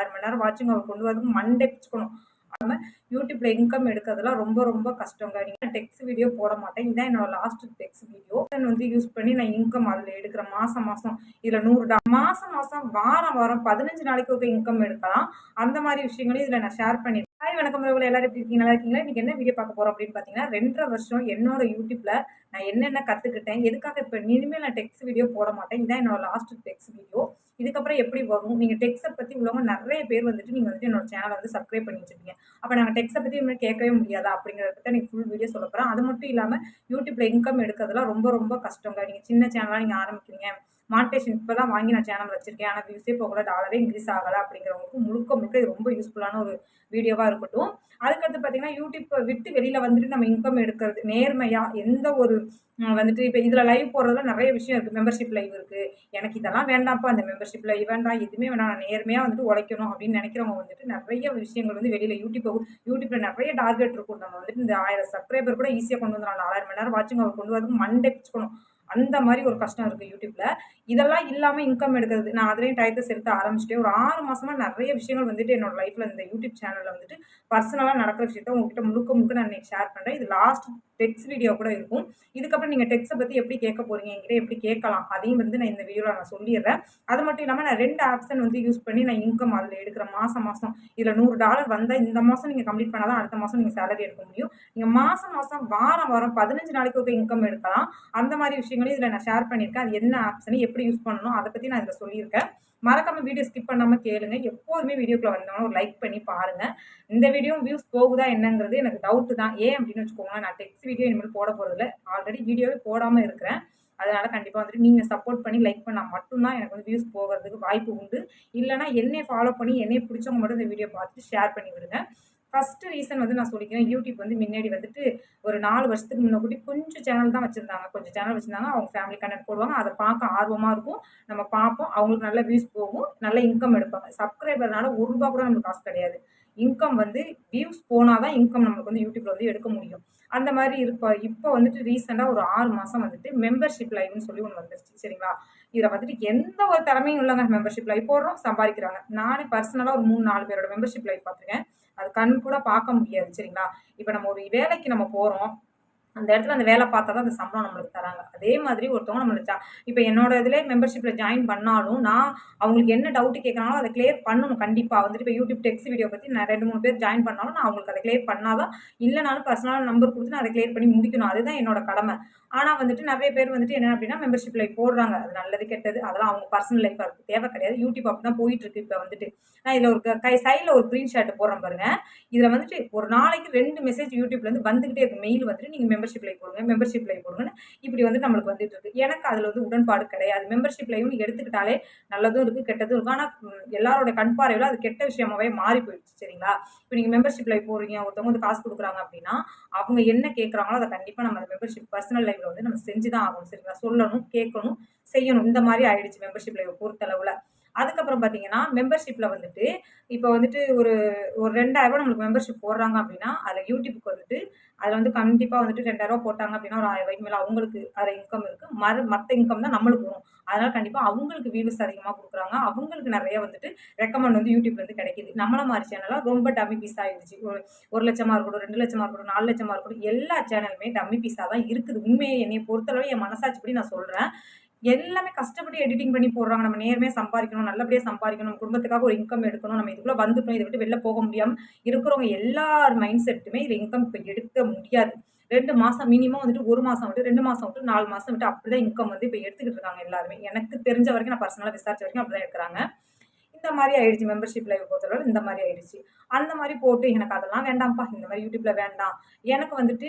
ஆறு மணி நேரம் வாட்சிங் அவர் கொண்டு வரதுக்கு மண்டே பிச்சுக்கணும் நம்ம யூடியூப்ல இன்கம் எடுக்கிறதுலாம் ரொம்ப ரொம்ப கஷ்டங்க. நீங்கள் டெக்ஸ்ட் வீடியோ போட மாட்டேன். இதுதான் என்னோட லாஸ்ட் டெக்ஸ்ட் வீடியோ வந்து யூஸ் பண்ணி நான் இன்கம் அதில் எடுக்கிற மாதம் மாதம் இதில் நூறு டா மாதம் மாதம் வாரம் வாரம் பதினஞ்சு நாளைக்கு ஒரு இன்கம் எடுக்கலாம். அந்த மாதிரி விஷயங்களையும் இதில் நான் ஷேர் பண்ணி ஹாய் வணக்கம் உறவுகள். எல்லாரும் எப்படி இருக்கீங்க? நல்லா இருக்கீங்களா? இன்னைக்கு என்ன வீடியோ பார்க்க போறோம் அப்படின்னு பார்த்தீங்கன்னா ரெண்டரை வருஷம் என்னோட யூடியூப்பில் நான் என்னென்ன கற்றுக்கிட்டேன் எதுக்காக இப்போ இனிமேல் நான் டெக்ஸ்ட் வீடியோ போட மாட்டேன். இதுதான் என்னோட லாஸ்ட் டெக்ஸ்ட் வீடியோ இதுக்கப்புறம் எப்படி வரும்? நீங்கள் டெக்ஸை பற்றி உள்ளவங்க நிறைய பேர் வந்துட்டு நீங்கள் வந்துட்டு என்னோட சேனலை வந்து சப்ஸ்கிரைப் பண்ணி வச்சுருக்கீங்க. அப்போ நாங்கள் டெக்ஸை பற்றி இன்னும் கேட்கவே முடியாதா. அப்படிங்கிறத பற்றி எனக்கு ஃபுல் வீடியோ சொல்ல போகிறேன் அது மட்டும் இல்லாமல் யூடியூப்பில் இன்கம் எடுக்கிறதுலாம் ரொம்ப ரொம்ப கஷ்டங்க. நீங்கள் சின்ன சேனலாக நீங்கள் ஆரம்பிக்கிறீங்க. மானிட்டேஷன் இப்போ தான் வாங்கி நான் சேனல் வச்சிருக்கேன். ஆனால் வியூஸே போகல. டாலரே இன்க்ரீஸ் ஆகலை அப்படிங்கிறவங்களுக்கு முழுக்க முழுக்க இது ரொம்ப யூஸ்ஃபுல்லான ஒரு வீடியோவாக இருக்கட்டும். அதுக்கடுத்து பார்த்தீங்கன்னா யூடியூப்பை விட்டு வெளியில் வந்துட்டு நம்ம இன்கம் எடுக்கிறது நேர்மையாக எந்த ஒரு வந்துட்டு இப்போ இதில் லைவ் போடுறதுல நிறைய விஷயம் இருக்குது மெம்பர்ஷிப் லைவ் இருக்குது எனக்கு இதெல்லாம் வேண்டாம்ப்பா அந்த மெம்பர்ஷிப் லைவ் வேண்டாம். எதுவுமே வேணாம். நான் நேர்மையாக வந்துட்டு உழைக்கணும் அப்படின்னு நினைக்கிறவங்க வந்துட்டு நிறைய விஷயங்கள் வந்து வெளியில் யூடியூப் யூடியூப்பில் நிறைய டார்கெட் இருக்கும். நம்ம வந்துட்டு இந்த ஆயிரம் சப்ஸ்கிரைபர் கூட ஈஸியாக கொண்டு வந்துடலாம். நாலாயிரம் மணி நேரம் வாட்சிங் அவர் கொண்டு வரதுக்கு மண்டே பிச்சுக்கணும். அந்த மாதிரி ஒரு கஷ்டம் இருக்குது யூடியூப்பில் இதெல்லாம் இல்லாமல் இன்கம் எடுக்கிறது. நான் அதுலேயும் டயத்தை செலுத்த ஆரம்பிச்சிட்டேன். ஒரு ஆறு மாதமாக நிறைய விஷயங்கள் வந்துட்டு என்னோட லைஃப்பில் இந்த யூடியூப் சேனலில் வந்துட்டு பர்சனலாக நடக்கிற விஷயத்த உங்ககிட்ட முழுக்க முழுக்க நான் இன்னைக்கு ஷேர் பண்ணுறேன் இது லாஸ்ட் டெக்ஸ்ட் வீடியோ கூட இருக்கும். இதுக்கப்புறம் நீங்கள் டெக்ஸ்ட்டை பற்றி எப்படி கேட்க போகிறீங்க என்கிட்ட எப்படி கேட்கலாம்? அதையும் வந்து நான் இந்த வீடியோவில் நான் சொல்லிடுறேன். அது மட்டும் இல்லாமல் நான் ரெண்டு ஆப்ஷன் வந்து யூஸ் பண்ணி நான் இன்கம் அதில் எடுக்கிற மாதம் மாதம் இதில் நூறு டாலர் வந்தால் இந்த மாதம் நீங்கள் கம்ப்ளீட் பண்ணால் தான் அடுத்த மாதம் நீங்கள் சேலரி எடுக்க முடியும். நீங்கள் மாதம் மாதம் வாரம் வாரம் பதினஞ்சு நாளைக்கு ஒரு இன்கம் எடுக்கலாம். அந்த மாதிரி விஷயங்களையும் இதில் நான் ஷேர் பண்ணியிருக்கேன். அது என்ன ஆப்ஷன் எப்படி யூஸ் பண்ணணும் அதை பற்றி நான் இதில் சொல்லியிருக்கேன். மறக்காம வீடியோ ஸ்கிப் பண்ணாமல் கேளுங்க. எப்போதுமே வீடியோக்குள்ள வந்தவங்க ஒரு லைக் பண்ணி பாருங்க. இந்த வீடியோ வியூஸ் போகுதா என்னங்கிறது எனக்கு டவுட்டு தான். ஏன் அப்படின்னு வச்சுக்கோங்களேன் நான் டெக்ஸ்ட் வீடியோ இனிமேல் போட போகிறதில்ல ஆல்ரெடி வீடியோவே போடாமல் இருக்கிறேன். அதனால கண்டிப்பாக வந்துட்டு நீங்கள் சப்போர்ட் பண்ணி லைக் பண்ணால் மட்டும்தான் எனக்கு வந்து வியூஸ் போகிறதுக்கு வாய்ப்பு உண்டு. இல்லைனா என்னை ஃபாலோ பண்ணி என்னை பிடிச்சவங்க மட்டும் இந்த வீடியோ பார்த்துட்டு ஷேர் பண்ணி விடுங்க. ஃபஸ்ட்டு ரீசன் வந்து நான் சொல்லிக்கிறேன் யூடியூப் வந்து முன்னாடி வந்துட்டு ஒரு நாலு வருஷத்துக்கு முன்ன கூட்டி கொஞ்சம் சேனல் தான் வச்சுருந்தாங்க. கொஞ்சம் சேனல் வச்சுருந்தாங்க அவங்க ஃபேமிலி கண்டென்ட் போடுவாங்க. அதை பார்க்க ஆர்வமாக இருக்கும். நம்ம பார்ப்போம். அவங்களுக்கு நல்ல வியூஸ் போகும். நல்ல இன்கம் எடுப்பாங்க. சப்ஸ்கிரைபர்னால ஒரு ரூபா கூட நம்மளுக்கு காசு கிடையாது. இன்கம் வந்து வியூஸ் போனால் தான் இன்கம் நம்மளுக்கு வந்து யூடியூப்பில் வந்து எடுக்க முடியும். அந்த மாதிரி இருப்ப இப்போ வந்துட்டு ரீசெண்டாக ஒரு ஆறு மாதம் வந்துட்டு மெம்பர்ஷிப் லைவ்னு சொல்லி ஒன்று வந்துருச்சு. சரிங்களா? இதில் வந்துட்டு எந்த ஒரு திறமையும் இல்லைங்க. மெம்பர்ஷிப் லைவ் போடுறோம் சம்பாதிக்கிறாங்க. நானே பர்சனலாக ஒரு மூணு நாலு பேரோட மெம்பர்ஷிப் லைவ் பார்த்துருக்கேன். கண் கூட பார்க்க முடியாது சரிங்களா? இப்போ நம்ம ஒரு வேலைக்கு நம்ம போகிறோம் அந்த இடத்துல அந்த வேலை பார்த்தா தான் அந்த சம்பளம் நம்மளுக்கு தராங்க. அதே மாதிரி ஒருத்தவங்க நம்மளுக்கு இப்போ என்னோட இதில் மெம்பர்ஷிப்பில் ஜாயின் பண்ணாலும் நான் அவங்களுக்கு என்ன டவுட்டு கேட்குறாங்களோ அதை கிளியர் பண்ணணும் கண்டிப்பாக வந்துட்டு இப்போ யூடியூப் டெக்ஸ்ட் வீடியோ பற்றி நான் ரெண்டு மூணு பேர் ஜாயின் பண்ணாலும் நான் அவங்களுக்கு அதை கிளியர் பண்ணாதான் இல்லைனாலும் பர்சனலாக நம்பர் கொடுத்து நான் அதை கிளியர் பண்ணி முடிக்கணும். அதுதான் என்னோட கடமை. ஆனால் வந்துட்டு நிறைய பேர் வந்துட்டு என்ன அப்படின்னா மெம்பர்ஷிப் லைஃப் போடுறாங்க. அது நல்லது கெட்டது. அதெல்லாம் அவங்க பர்சனல் லைஃப் அதுக்கு தேவை கிடையாது. யூடியூப் அப்படி தான் போயிட்டு இருக்கு இப்போ வந்துட்டு. நான் இதில் ஒரு கை சைடில் ஒரு ப்ரீன் ஷர்ட் போடுறேன் பாருங்க. இதில் வந்துட்டு ஒரு நாளைக்கு ரெண்டு மெசேஜ் யூடியூப்லேருந்து வந்துகிட்டே இருக்கு. மெயில் வந்துட்டு நீங்கள் மெம்பர்ஷிப் லைஃப் போடுங்க மெம்பர்ஷிப் லைஃப் போடுங்கன்னு இப்படி வந்து நம்மளுக்கு வந்துட்டு இருக்கு. எனக்கு அதில் வந்து உடன்பாடு கிடையாது. மெம்பர்ஷிப் லைவ்னு எடுத்துக்கிட்டாலே நல்லதும் இருக்குது கெட்டதும் இருக்கும் ஆனால் எல்லாரோட கண்பார்வையில் அது கெட்ட விஷயமாவே மாறி போயிடுச்சு சரிங்களா? இப்போ நீங்கள் மெம்பர்ஷிப் லைஃப் போடுறீங்க ஒருத்தவங்க வந்து காசு கொடுக்குறாங்க அப்படின்னா அவங்க என்ன கேட்குறாங்களோ அதை கண்டிப்பாக நம்ம மெம்பர்ஷிப் பர்சனல் லைஃப்பில் வந்து நம்ம செஞ்சு தான் ஆகணும் சரிங்களா? சொல்லணும் கேட்கணும் செய்யணும். இந்த மாதிரி ஆயிடுச்சு மெம்பர்ஷிப் லைஃப் பொறுத்தளவில். அதுக்கப்புறம் பார்த்தீங்கன்னா மெம்பர்ஷிப்பில் வந்துட்டு இப்போ வந்துட்டு ஒரு ஒரு ரெண்டாயிரரூபா நம்மளுக்கு மெம்பர்ஷிப் போடுறாங்க அப்படின்னா அதில் யூடியூப்புக்கு வந்துட்டு அதில் வந்து கண்டிப்பாக வந்துட்டு ரெண்டாயிரரூபா போட்டாங்க அப்படின்னா ஒரு ஆயிரம் மேலே அவங்களுக்கு அதில் இன்கம் இருக்குது மறு மற்ற இன்கம் தான் நம்மளுக்கு வரும். அதனால் கண்டிப்பாக அவங்களுக்கு வியூஸ் அதிகமாக கொடுக்குறாங்க. அவங்களுக்கு நிறைய வந்துட்டு ரெக்கமெண்ட் வந்து யூடியூப்லேருந்து வந்து கிடைக்கிது. நம்மள மாதிரி சேனலாக ரொம்ப டம்மி பீஸ் ஆகிடுச்சு ஒரு ஒரு லட்சமாக இருக்கட்டும் ரெண்டு லட்சமாக இருக்கட்டும் நாலு லட்சமாக இருக்கட்டும் எல்லா சேனலுமே டம்மி பீஸாக தான் இருக்குது. உண்மையை என்னை பொறுத்தளவு என் மனசாட்சிப்படி நான் சொல்கிறேன் எல்லாமே கஷ்டப்பட்டு எடிட்டிங் பண்ணி போடுறாங்க. நம்ம நேர்மையாக சம்பாதிக்கணும் நல்லபடியாக சம்பாதிக்கணும் குடும்பத்துக்காக ஒரு இன்கம் எடுக்கணும் நம்ம இதுக்குள்ளே வந்துட்டோம் இதை விட்டு வெளில போக முடியாமல் இருக்கிறவங்க எல்லார் மைண்ட் செட்டுமே இதில் இன்கம் இப்போ எடுக்க முடியாது. ரெண்டு மாதம் மினிமம் வந்துட்டு ஒரு மாதம் விட்டு ரெண்டு மாதம் விட்டு நாலு மாதம் விட்டு அப்படி தான் இன்கம் வந்து இப்போ எடுத்துக்கிட்டு இருக்காங்க எல்லாருமே. எனக்கு தெரிஞ்ச வரைக்கும் நான் பர்சனலாக விசாரிச்ச வரைக்கும் அப்படி தான் எடுக்கிறாங்க. இந்த மாதிரி ஆயிடுச்சு மெம்பர்ஷிப் லைவ் பொறுத்தளவு இந்த மாதிரி ஆயிடுச்சு. அந்த மாதிரி போட்டு எனக்கு அதெல்லாம் வேண்டாம்ப்பா இந்த மாதிரி யூடியூப்ல வேண்டாம். எனக்கு வந்துட்டு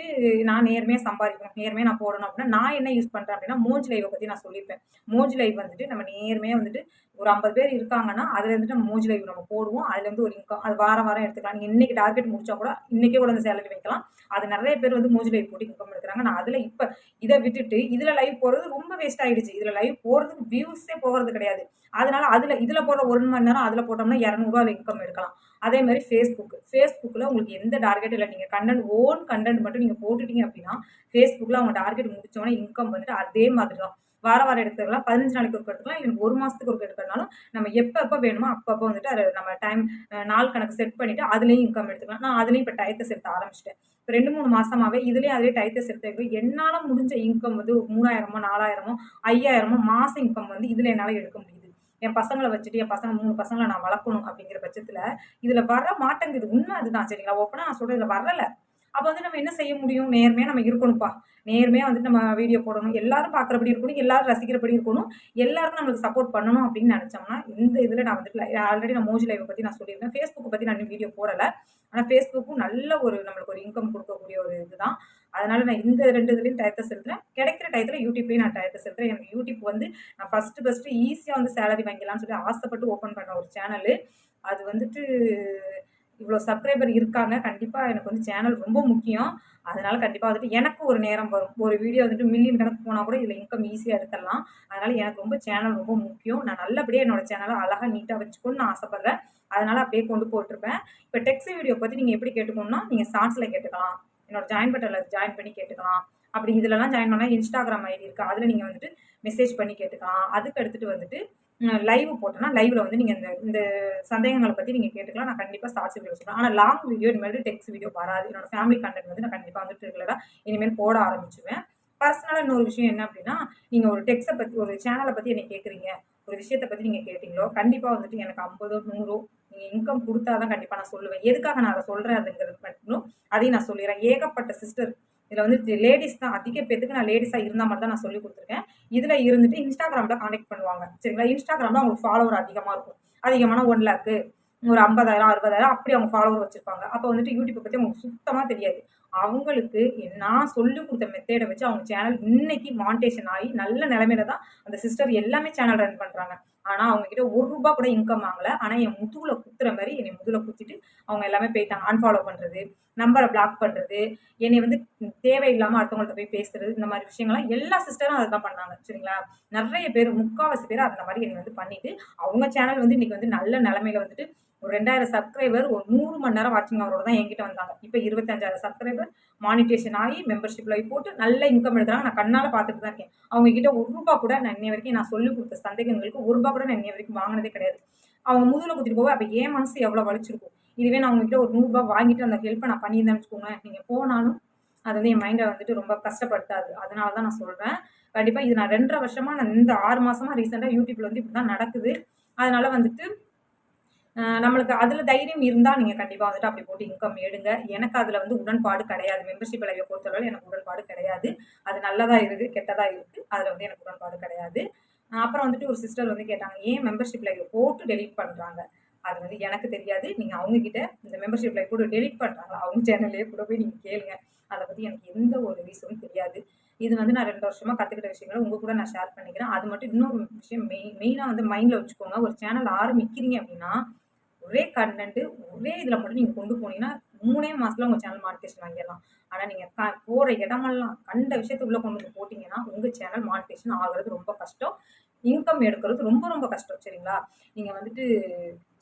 நான் நேர்மையாக சம்பாதிக்கணும் நேர்மையாக நான் போடணும் அப்படின்னா நான் என்ன யூஸ் பண்ணுறேன் அப்படின்னா மோஜ் லைவை பற்றி நான் சொல்லியிருப்பேன் மோஜ் லைவ் வந்துட்டு நம்ம நேர்மையாக வந்துட்டு ஒரு ஐம்பது பேர் இருக்காங்கன்னா அதில் இருந்துட்டு நம்ம மோஜ் லைவ் நம்ம போடுவோம். அதுலேருந்து ஒரு இன்கம் அது வாரம் வாரம் எடுத்துக்கலாம். நீங்கள் இன்றைக்கி டார்கெட் முடிச்சா கூட இன்றைக்கே கூட அந்த சேலரி வைக்கலாம். அது நிறைய பேர் வந்து மோஜ் லைவ் போட்டு இன்கம் எடுக்கிறாங்க. நான் அதில் இப்போ இதை விட்டுட்டு இதில் லைவ் போகிறது ரொம்ப வேஸ்ட் ஆகிடுச்சு இதில் லைவ் போகிறதுக்கு வியூஸே போகிறது கிடையாது. அதனால அதில் இதில் போடுற ஒரு மணி நேரம் அதில் போட்டோம்னா இரநூறுவா இன்கம் எடுக்கலாம். அதே மாதிரி ஃபேஸ்புக் ஃபேஸ்புக்கில் உங்களுக்கு எந்த டார்கெட் இல்லை. நீங்கள் கண்டென்ட் ஓன் கண்டென்ட் மட்டும் நீங்கள் போட்டுட்டீங்க அப்படின்னா ஃபேஸ்புக்கில் அவங்க டார்கெட் முடிச்சோன்னே இன்கம் வந்துட்டு அதே மாதிரி தான் வார வாரம் எடுத்துக்கலாம். பதினஞ்சு நாளைக்கு ஒரு எடுத்துக்கலாம். எனக்கு ஒரு மாதத்துக்கு ஒரு எடுக்கிறனாலும் நம்ம எப்போ எப்போ வேணுமோ அப்பப்போ வந்துட்டு அதை நம்ம டைம் நாள் கணக்கு செட் பண்ணிவிட்டு அதுலேயும் இன்கம் எடுத்துக்கலாம். நான் அதுலேயும் இப்போ டயத்தை செலுத்த ஆரம்பிச்சிட்டேன். இப்போ ரெண்டு மூணு மாதமாகவே இதுலேயும் அதிலே டயத்தை செலுத்த என்னால் முடிஞ்ச இன்கம் வந்து மூணாயிரமோ நாலாயிரமோ ஐயாயிரமோ மாதம் இன்கம் வந்து இதில் என்னால் எடுக்க முடியுது. என் பசங்களை வச்சுட்டு என் பசங்க மூணு பசங்களை நான் வளர்க்கணும் அப்படிங்கிற பட்சத்தில் இதில் வர மாட்டேங்குது உண்மை அதுதான் சரிங்களா? ஓப்பனாக நான் சொல்கிறேன் இதில் வரலை அப்போ வந்து நம்ம என்ன செய்ய முடியும்? நேர்மையாக நம்ம இருக்கணும்ப்பா. நேர்மையாக வந்துட்டு நம்ம வீடியோ போடணும். எல்லாரும் பார்க்குறபடி இருக்கணும். எல்லாரும் ரசிக்கிறபடி இருக்கணும். எல்லாருக்கும் நம்மளுக்கு சப்போர்ட் பண்ணணும் அப்படின்னு நினச்சோம்னா இந்த இதில் நான் வந்துட்டு ஆல்ரெடி நான் மோஜி லைவை பற்றி நான் சொல்லியிருக்கேன் ஃபேஸ்புக்கை பற்றி நான் வீடியோ போடலை. ஆனால் ஃபேஸ்புக்கும் நல்ல ஒரு நம்மளுக்கு ஒரு இன்கம் கொடுக்கக்கூடிய ஒரு இதுதான். அதனால் நான் இந்த ரெண்டு இதுலேயும் டயத்தை செலுத்துறேன். கிடைக்கிற டயத்தில் யூடியூப்லேயும் நான் டயத்தை செலுத்துறேன். எனக்கு யூடியூப் வந்து நான் ஃபஸ்ட்டு ஃபஸ்ட்டு ஈஸியாக வந்து சேலரி வாங்கிக்கலாம்னு சொல்லி ஆசைப்பட்டு ஓப்பன் பண்ண ஒரு சேனலு அது வந்துட்டு இவ்வளோ சப்ஸ்கிரைபர் இருக்காங்க. கண்டிப்பாக எனக்கு வந்து சேனல் ரொம்ப முக்கியம். அதனால் கண்டிப்பாக வந்துட்டு எனக்கு ஒரு நேரம் வரும். ஒரு வீடியோ வந்துட்டு மில்லியன் கணக்கு போனால் கூட இதில் இன்கம் ஈஸியாக எடுத்துடலாம். அதனால் எனக்கு ரொம்ப சேனல் ரொம்ப முக்கியம். நான் நல்லபடியாக என்னோடய சேனலை அழகாக நீட்டாக வச்சுக்கணும்னு நான் ஆசைப்பட்றேன். அதனால் அப்படியே கொண்டு போட்டிருப்பேன். இப்போ டெக்ஸ்ட் வீடியோ பற்றி நீங்கள் எப்படி கேட்டுக்கணும்னா நீங்கள் ஷார்ட்ஸில் கேட்டுக்கலாம். என்னோட ஜாயின் பட்டனில் ஜாயின் பண்ணி கேட்டுக்கலாம். அப்படி இதிலலாம் ஜாயின் பண்ணால் இன்ஸ்டாகிராம் ஐடி இருக்குது அதில் நீங்கள் வந்துட்டு மெசேஜ் பண்ணி கேட்டுக்கலாம். அதுக்கு எடுத்துகிட்டு வந்துட்டு லைவ் போட்டோன்னா லைவில் வந்து நீங்கள் இந்த இந்த சந்தேகங்களை பற்றி நீங்கள் கேட்டுக்கலாம். நான் கண்டிப்பாக சாட்சி வீடியோ சொல்லுவேன் ஆனால் லாங் வீடியோ இனிமேல் டெக்ஸ்ட் வீடியோ வராது. என்னோட ஃபேமிலி கண்டென்ட் வந்து நான் கண்டிப்பாக வந்துட்டு ரெகுலராக இனிமேல் போட ஆரம்பிச்சுவேன் பர்சனலாக இன்னொரு விஷயம் என்ன அப்படின்னா நீங்கள் ஒரு டெக்ஸ்ட்டை பற்றி ஒரு சேனலை பற்றி என்னை கேட்குறீங்க ஒரு விஷயத்தை பற்றி நீங்கள் கேட்டிங்களோ கண்டிப்பாக வந்துட்டு எனக்கு ஐம்பதோ நூறோ நீங்கள் இன்கம் கொடுத்தா தான் கண்டிப்பாக நான் சொல்லுவேன். எதுக்காக நான் அதை சொல்கிறேன் அதுங்கிறது மட்டும் அதையும் நான் சொல்லிடுறேன். ஏகப்பட்ட சிஸ்டர் இதில் வந்து லேடிஸ் தான் அதிக பேத்துக்கு நான் லேடிஸாக இருந்தால் மட்டும் தான் நான் சொல்லி கொடுத்துருக்கேன். இதில் இருந்துட்டு இன்ஸ்டாகிராமில் காண்டாக்ட் பண்ணுவாங்க. சரிங்களா? இன்ஸ்டாகிராமில் அவங்களுக்கு ஃபாலோவர் அதிகமாக இருக்கும். அதிகமான ஒன் லேக்கு ஒரு ஐம்பதாயிரம் அறுபதாயிரம் அப்படி அவங்க ஃபாலோவர் வச்சுருப்பாங்க. அப்போ வந்துட்டு யூடியூப்பை பற்றி அவங்களுக்கு சுத்தமாக தெரியாது. அவங்களுக்கு நான் சொல்லி கொடுத்த மெத்தேடை வச்சு அவங்க சேனல் இன்னைக்கு மாண்டேஷன் ஆகி நல்ல நிலமையில தான் அந்த சிஸ்டர் எல்லாமே சேனல் ரன் பண்ணுறாங்க ஆனால் அவங்கக்கிட்ட ஒரு ரூபா கூட இன்கம் ஆகலை. ஆனால் என் முதுகில் குத்துற மாதிரி என்னை முதுகில் குத்திட்டு அவங்க எல்லாமே போயிட்டாங்க. அன்ஃபாலோ பண்ணுறது நம்பரை பிளாக் பண்ணுறது என்னை வந்து தேவையில்லாமல் அடுத்தவங்கள்ட்ட போய் பேசுறது இந்த மாதிரி விஷயங்கள்லாம் எல்லா சிஸ்டரும் அதை தான் பண்ணாங்க. சரிங்களா? நிறைய பேர் முக்கால்வாசி பேர் அந்த மாதிரி என்னை வந்து பண்ணிட்டு அவங்க சேனல் வந்து இன்னைக்கு வந்து நல்ல நிலமையில வந்துட்டு ஒரு ரெண்டாயிரம் சப்ஸ்கிரைபர் ஒரு நூறு மணி நேரம் வாட்சிங் அவரோட தான் என்கிட்ட வந்தாங்க. இப்போ இருபத்தஞ்சாயிரம் சப்ஸ்கிரைபர் மானிட்டேஷன் ஆகி மெம்பர்ஷிப்பில் போட்டு நல்ல இன்கம் எடுக்கிறாங்க. நான் கண்ணால் பார்த்துட்டு தான் இருக்கேன். அவங்க கிட்ட ஒரு ரூபா கூட நான் இன்னை வரைக்கும் நான் சொல்லிக் கொடுத்த சந்தேகங்களுக்கு ஒரு ரூபா கூட நான் இன்னை வரைக்கும் வாங்கினதே கிடையாது. அவங்க முதுகில் குத்திட்டு போக அப்போ ஏன் மனசு எவ்வளோ வலிச்சிருக்கும்? இதுவே நான் அவங்ககிட்ட ஒரு நூறுரூபா வாங்கிட்டு அந்த ஹெல்ப்பை நான் பண்ணியிருந்தேன்னு வச்சுக்கோங்களேன். நீங்கள் போனாலும் அது வந்து என் மைண்டை வந்துட்டு ரொம்ப கஷ்டப்படுத்தாது. அதனால தான் நான் சொல்கிறேன் கண்டிப்பாக இது நான் ரெண்டரை வருஷமாக நான் இந்த ஆறு மாதமாக ரீசெண்டாக யூடியூப்பில் வந்து இப்படி தான் நடக்குது. அதனால் வந்துட்டு நம்மளுக்கு அதில் தைரியம் இருந்தால் நீங்கள் கண்டிப்பாக வந்துட்டு அப்படி போட்டு இன்கம் எடுங்க. எனக்கு அதில் வந்து உடன்பாடு கிடையாது. மெம்பர்ஷிப் அளவை பொறுத்தளவில் எனக்கு உடன்பாடு கிடையாது. அது நல்லதாக இருக்குது கெட்டதாக இருக்குது அதில் வந்து எனக்கு உடன்பாடு கிடையாது. அப்புறம் வந்துட்டு ஒரு சிஸ்டர் வந்து கேட்டாங்க ஏன் மெம்பர்ஷிப் லைவ் போட்டு டெலிட் பண்ணுறாங்க அது வந்து எனக்கு தெரியாது. நீங்கள் அவங்கக்கிட்ட இந்த மெம்பர்ஷிப் லைவ் கூட டெலிட் பண்ணுறாங்களா அவங்க சேனல்லே கூட போய் நீங்கள் கேளுங்க. அதை பற்றி எனக்கு எந்த ஒரு ரீசனும் தெரியாது. இது வந்து நான் ரெண்டு வருஷமாக கற்றுக்கிட்ட விஷயங்களை உங்கள் கூட நான் ஷேர் பண்ணிக்கிறேன். அது மட்டும் இன்னொரு விஷயம் மெயின் மெயினாக வந்து மைண்டில் வச்சுக்கோங்க. ஒரு சேனல் ஆரம்பிக்கிறீங்க அப்படின்னா ஒரே கண்டென்ட்டு ஒரே இதில் மட்டும் நீங்கள் கொண்டு போனீங்கன்னா மூணே மாதத்தில் உங்கள் சேனல் மானிட்டேஷன் வாங்கிடலாம். ஆனால் நீங்கள் க போகிற இடமெல்லாம் கண்ட விஷயத்துக்குள்ளே கொண்டு வந்து போட்டிங்கன்னா உங்கள் சேனல் மானிட்டேஷன் ஆகிறது ரொம்ப கஷ்டம். இன்கம் எடுக்கிறது ரொம்ப ரொம்ப கஷ்டம் சரிங்களா? நீங்கள் வந்துட்டு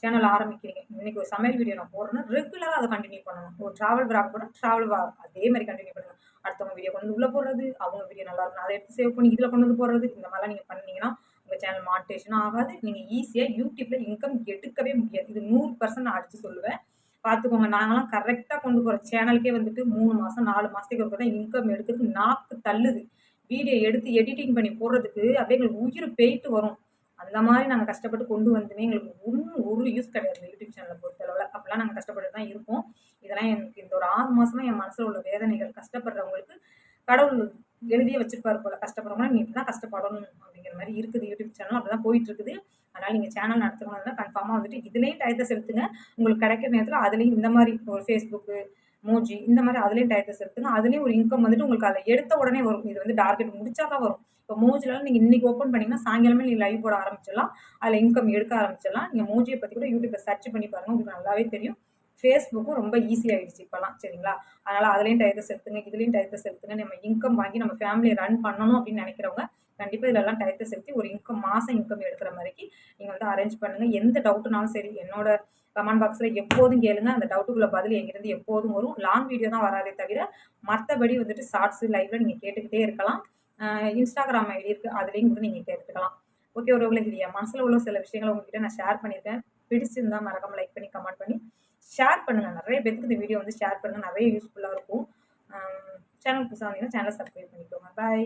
சேனல் ஆரம்பிக்கிறீங்க. இன்றைக்கி ஒரு சமையல் வீடியோ நான் போடுறேன்னா ரெகுலராக அதை கண்டினியூ பண்ணணும். ஒரு ட்ராவல் விராக் கூட ட்ராவல் அதே மாதிரி கண்டினியூ பண்ணுங்கள் அடுத்தவங்க வீடியோ கொண்டு உள்ளே போடுறது அவங்க வீடியோ நல்லா இருக்கும் அதை எடுத்து சேவ் பண்ணி இதில் கொண்டு வந்து போடுறது இந்த மாதிரிலாம் நீங்கள் பண்ணீங்கன்னா உங்கள் சேனல் மானிட்டேஷனும் ஆகாது. நீங்கள் ஈஸியாக யூடியூப்பில் இன்கம் எடுக்கவே முடியாது. இது நூறு பர்சன்ட் நான் அடித்து சொல்லுவேன். பார்த்துக்கோங்க நாங்களாம் கரெக்டாக கொண்டு போகிற சேனலுக்கே வந்துட்டு மூணு மாதம் நாலு மாதத்துக்கு ஒரு தான் இன்கம் எடுக்கிறதுக்கு நாக்கு தள்ளுது. வீடியோ எடுத்து எடிட்டிங் பண்ணி போடுறதுக்கு அப்படியே எங்களுக்கு உயிர் போயிட்டு வரும். அந்த மாதிரி நாங்கள் கஷ்டப்பட்டு கொண்டு வந்துமே எங்களுக்கு ஒன்றும் ஒரு யூஸ் கிடையாது யூடியூப் சேனலை பொறுத்தளவில். அப்படிலாம் நாங்கள் கஷ்டப்பட்டு தான் இருப்போம். இதெல்லாம் எனக்கு இந்த ஒரு ஆறு மாதமாக என் மனசில் உள்ள வேதனைகள் கஷ்டப்படுறவங்களுக்கு கடவுள் எழுதியே வச்சிருப்பாரு போல. கஷ்டப்படுறவங்க நீ இப்படி தான் கஷ்டப்படணும் அப்படிங்கிற மாதிரி இருக்குது யூடியூப் சேனல் அப்படி தான் போயிட்டு இருக்குது அதனால் நீங்கள் சேனல் நடத்துக்கணும் கன்ஃபார்மாக வந்துட்டு இதுலேயும் டயத்தை செலுத்துங்க. உங்களுக்கு கிடைக்கிற நேரத்தில் அதுலேயும் இந்த மாதிரி ஒரு ஃபேஸ்புக்கு மோஜி இந்த மாதிரி அதுலேயும் டயத்தை செலுத்துங்க. அதுலேயும் ஒரு இன்கம் வந்துட்டு உங்களுக்கு அதை எடுத்த உடனே வரும். இது வந்து டார்கெட் முடிச்சா தான் வரும். இப்போ மோஜிலாம் நீங்கள் இன்றைக்கி ஓப்பன் பண்ணிங்கன்னா சாயங்காலமே நீங்கள் லைவ் போட ஆரம்பிச்சிடலாம். அதில் இன்கம் எடுக்க ஆரம்பிச்சிடலாம். நீங்கள் மோஜியை பற்றி கூட யூடியூப்பில் சர்ச் பண்ணி பாருங்கள் உங்களுக்கு நல்லாவே தெரியும். ஃபேஸ்புக்கும் ரொம்ப ஈஸியாகிடுச்சு இப்போலாம் சரிங்களா? அதனால் அதுலேயும் டயத்தை செலுத்துங்க இதுலேயும் டயத்தை செலுத்துங்க. நம்ம இன்கம் வாங்கி நம்ம ஃபேமிலியை ரன் பண்ணணும் அப்படின்னு நினைக்கிறவங்க கண்டிப்பாக இதெல்லாம் டயத்தை செலுத்தி ஒரு இன்கம் மாதம் இன்கம் எடுக்கிற மாதிரிக்கு நீங்கள் வந்து அரேஞ்ச் பண்ணுங்கள் எந்த டவுட்டுனாலும் சரி என்னோட கமெண்ட் பாக்ஸில் எப்போதும் கேளுங்க. அந்த டவுட்டுக்குள்ள பதில் எங்கிருந்து எப்போதும் வரும். லாங் வீடியோ தான் வராதே தவிர மற்றபடி வந்துட்டு ஷார்ட்ஸு லைவில் நீங்கள் கேட்டுக்கிட்டே இருக்கலாம். இன்ஸ்டாகிராம் ஐடி இருக்குது அதுலேயும் கூட நீங்கள் கேட்டுக்கலாம். ஓகே ஒரு உங்களுக்கு என் மனசில் உள்ள சில விஷயங்களை உங்ககிட்ட நான் ஷேர் பண்ணியிருக்கேன். பிடிச்சிருந்தா மறக்காமல் லைக் பண்ணி கமெண்ட் பண்ணி ஷேர் பண்ணுங்கள் நிறைய பேருக்கு இந்த வீடியோ வந்து ஷேர் பண்ணுங்கள் நிறைய யூஸ்ஃபுல்லாக இருக்கும். சேனல் புதுசாக வந்தீங்கன்னா சேனலை சப்ஸ்கிரைப் பண்ணிக்கோங்க. பாய்